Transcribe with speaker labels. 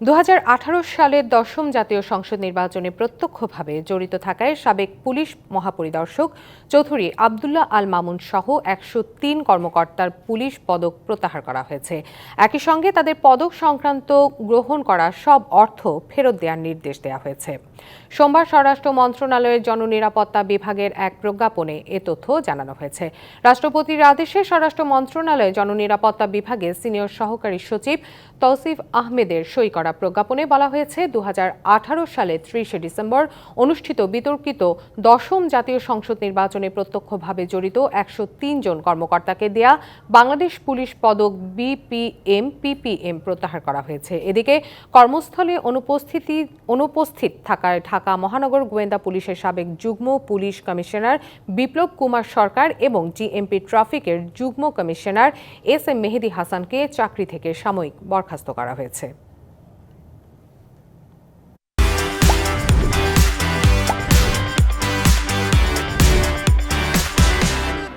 Speaker 1: দু হাজার আঠারো সালের দশম জাতীয় সংসদ নির্বাচনে প্রত্যক্ষভাবে জড়িত থাকায় সাবেক পুলিশ মহাপরিদর্শক চৌধুরী আবদুল্লাহ আল মামুন সহ একশো তিন কর্মকর্তার পুলিশ পদক প্রত্যাহার করা হয়েছে। একই সঙ্গে তাদের পদক সংক্রান্ত গ্রহণ করা সব অর্থ ফেরত দেওয়ার নির্দেশ দেওয়া হয়েছে। সোমবার স্বরাষ্ট্র মন্ত্রণালয়ের জননিরাপত্তা বিভাগের এক প্রজ্ঞাপনে এ তথ্য জানানো হয়েছে। রাষ্ট্রপতির আদেশে স্বরাষ্ট্র মন্ত্রণালয়ে জননিরাপত্তা বিভাগের সিনিয়র সহকারী সচিব তৌসিফ আহমেদের সই করা প্রজ্ঞাপনে বলা হয়েছে দু হাজার আঠারো সালে ত্রিশে ডিসেম্বর অনুষ্ঠিত বিতর্কিত দশম জাতীয় সংসদ নির্বাচনে প্রত্যক্ষভাবে জড়িত একশো জন কর্মকর্তাকে দেয়া বাংলাদেশ পুলিশ পদক বিপিএম পিপিএম প্রত্যাহার করা হয়েছে। এদিকে কর্মস্থলে অনুপস্থিতি, অনুপস্থিত থাকায় ঢাকা মহানগর গোয়েন্দা পুলিশের সাবেক যুগ্ম পুলিশ কমিশনার বিপ্লব কুমার সরকার এবং জিএমপি ট্রাফিকের যুগ্ম কমিশনার এস এম মেহেদি হাসানকে চাকরি থেকে সাময়িক বরখাস্ত করা হয়েছে।